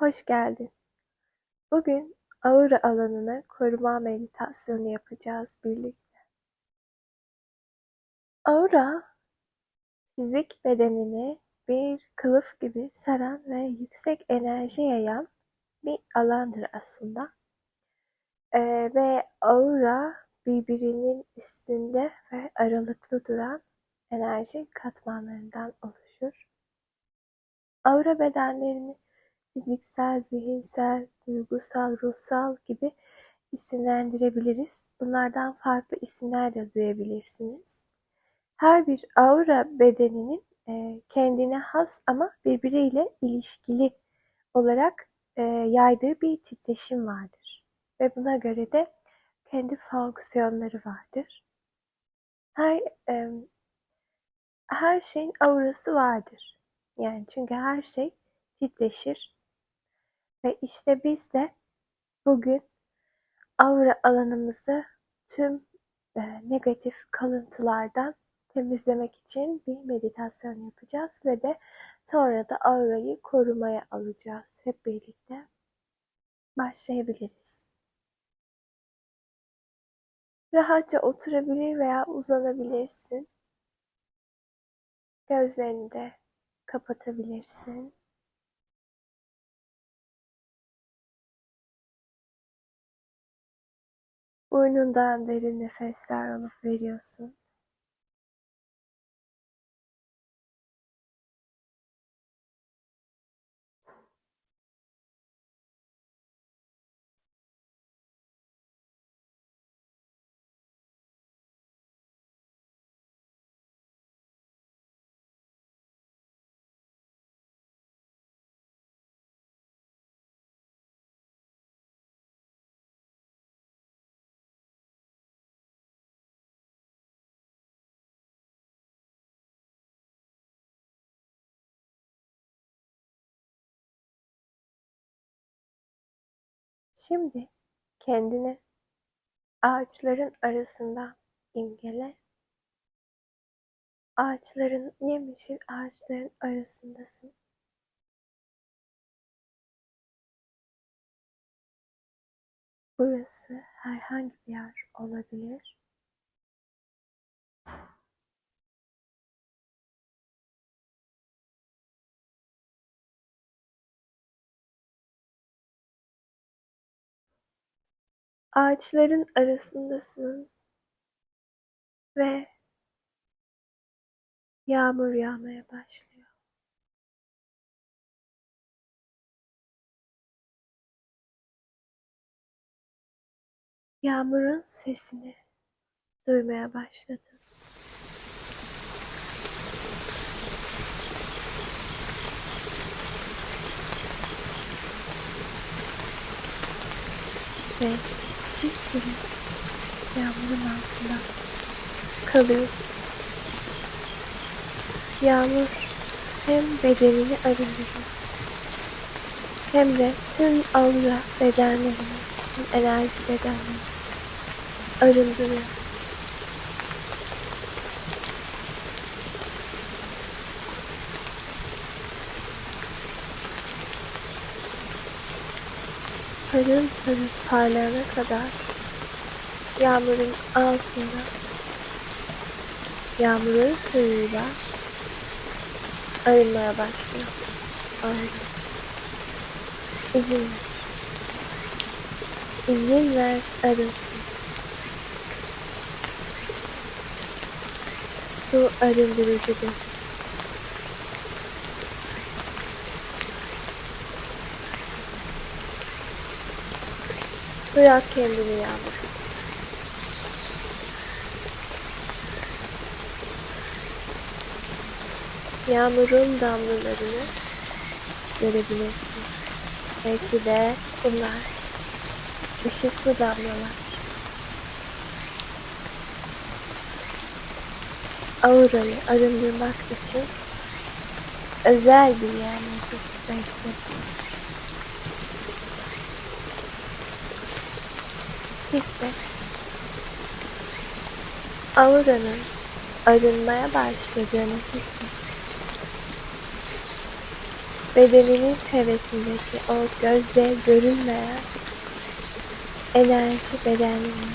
Hoş geldin. Bugün aura alanını koruma meditasyonu yapacağız birlikte. Aura, fizik bedenini bir kılıf gibi saran ve yüksek enerji yayan bir alandır aslında. Ee, ve aura birbirinin üstünde ve aralıklı duran enerji katmanlarından oluşur. Aura bedenlerini fiziksel, zihinsel, duygusal, ruhsal gibi isimlendirebiliriz. Bunlardan farklı isimler de duyabilirsiniz. Her bir aura bedeninin e, kendine has ama birbiriyle ilişkili olarak e, yaydığı bir titreşim vardır. Ve buna göre de kendi fonksiyonları vardır. Her e, her şeyin aurası vardır. Yani çünkü her şey titreşir, ve işte biz de bugün aura alanımızı tüm e, negatif kalıntılardan temizlemek için bir meditasyon yapacağız ve de sonra da aurayı korumaya alacağız hep birlikte. Başlayabiliriz. Rahatça oturabilir veya uzanabilirsin. Gözlerini de kapatabilirsin. Burnundan derin nefesler alıp veriyorsun. Şimdi kendini ağaçların arasında imgele. Ağaçların, yemyeşil ağaçların arasındasın. Burası herhangi bir yer olabilir. Ağaçların arasındasın ve yağmur yağmaya başlıyor. Yağmurun sesini duymaya başladın. Ve bir süre yağmurun altında kalıyorsun. Yağmur hem bedenini arındırıyor hem de tüm aura bedenlerini, tüm enerji bedenlerini arındırıyor. Parıl parıl parlayana kadar yağmurun altında yağmurun suyuyla arınmaya başlıyor. Arın. İzin ver. İzin ver arınsın. Su arındırıcıdır. Bırak kendini yağmur. Yağmurun damlalarını görebilirsin. Belki de bunlar ışıklı damlalar. Aurayı arındırmak için özel bir yerdir belki de. Hisset. Auranın arınmaya başladığını hisset. bedeninin çevresindeki o gözle görünmeyen enerji bedeninin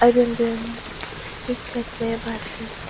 arındığını hissetmeye başlıyorsun.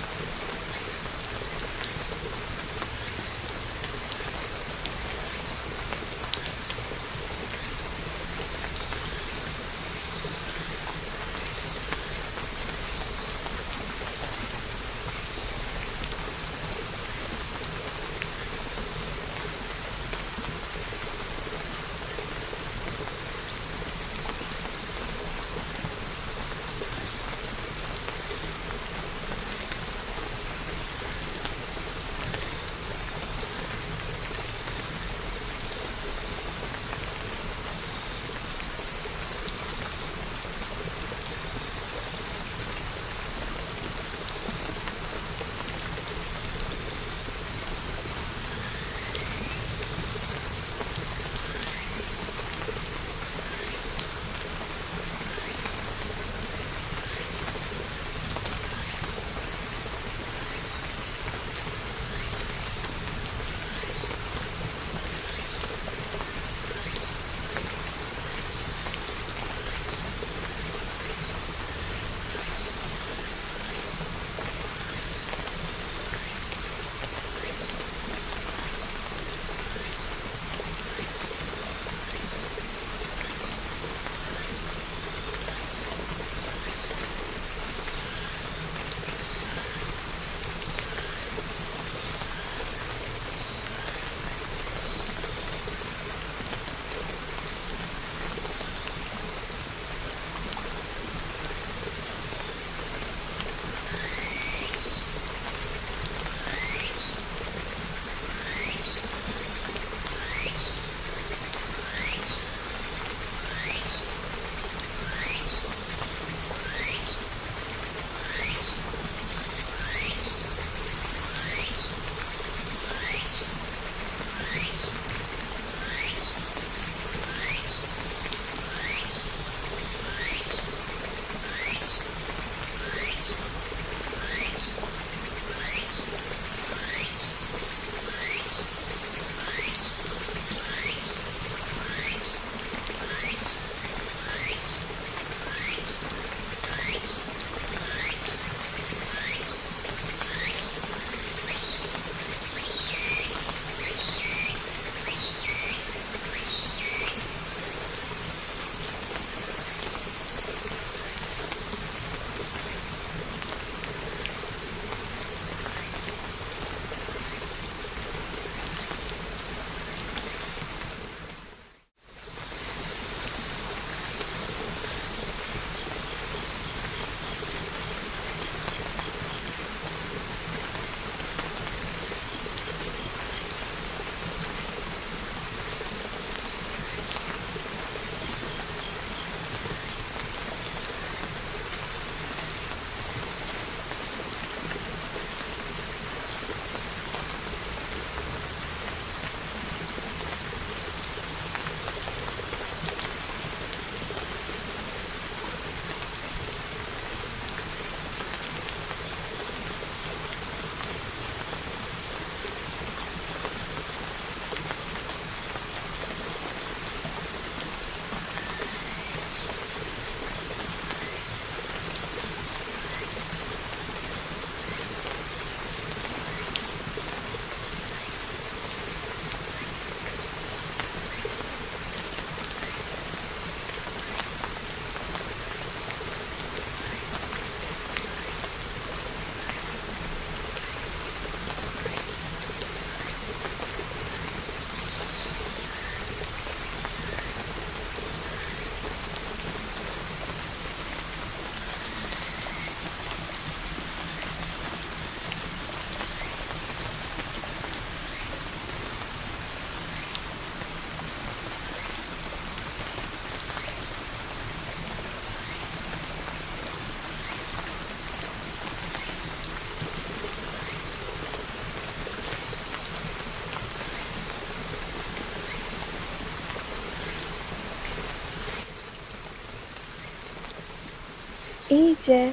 iyice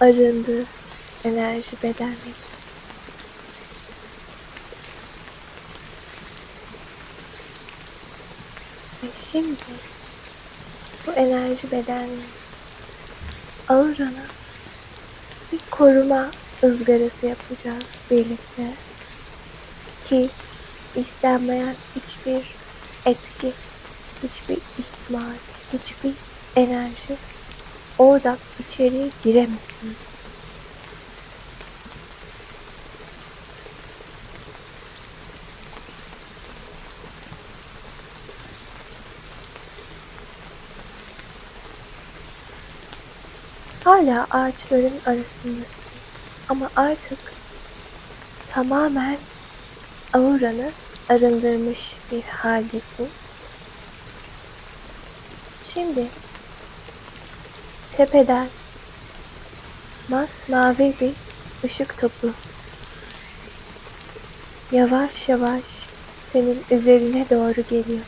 arındı enerji bedenleri. Ve şimdi bu enerji bedenini aurana bir koruma ızgarası yapacağız birlikte ki istenmeyen hiçbir etki, hiçbir ihtimal, hiçbir enerji oradan içeriye giremesin. Hala ağaçların arasındasın. Ama artık tamamen auranı arındırmış bir haldesin. Şimdi tepeden masmavi bir ışık topu yavaş yavaş senin üzerine doğru geliyor.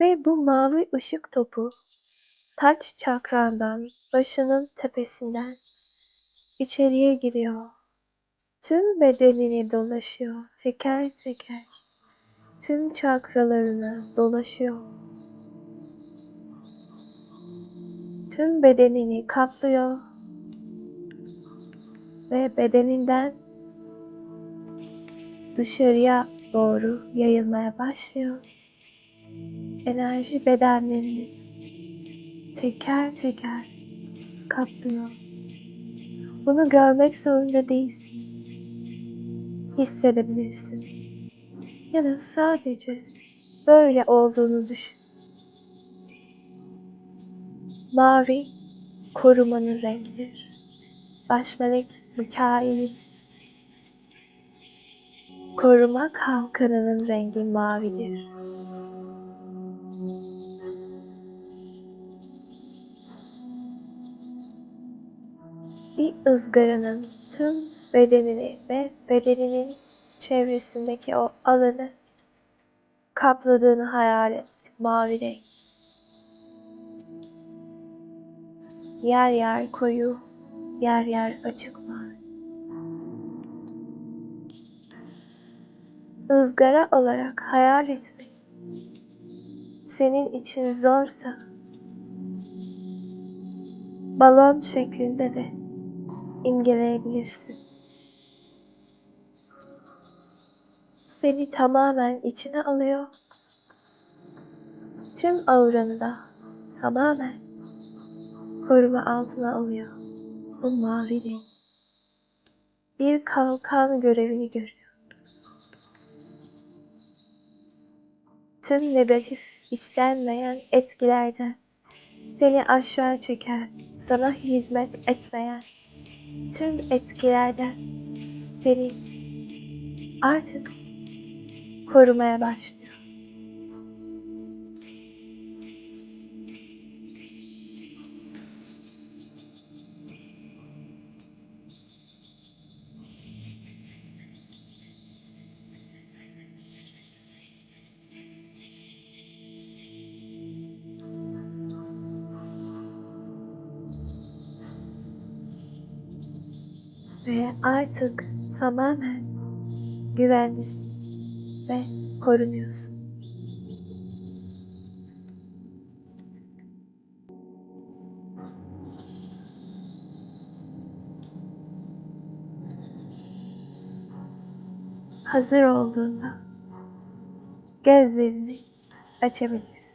Ve bu mavi ışık topu taç çakrandan, başının tepesinden içeriye giriyor. Tüm bedenini dolaşıyor, teker teker. Tüm çakralarını dolaşıyor. Tüm bedenini kaplıyor ve bedeninden dışarıya doğru yayılmaya başlıyor. Enerji bedenlerini teker teker kaplıyor. Bunu görmek zorunda değilsin. Hissedebilirsin. Ya da sadece böyle olduğunu düşün. Mavi korumanın rengidir. Baş melek Mikail'in koruma kalkanının rengi mavidir. bir ızgaranın tüm bedenini ve bedeninin çevresindeki o alanı kapladığını hayal et. Mavi renk. Yer yer koyu, yer yer açık mavi. ızgara olarak hayal etmek senin için zorsa balon şeklinde de imgeleyebilirsin. Seni tamamen içine alıyor. Tüm auranı da tamamen koruma altına alıyor. Bu mavi renk. Bir kalkan görevini görüyor. Tüm negatif, istenmeyen etkilerden seni aşağı çeken, sana hizmet etmeyen tüm etkilerden seni artık korumaya başlıyor. ve artık tamamen güvendesin ve korunuyorsun. Hazır olduğunda gözlerini açabilirsin.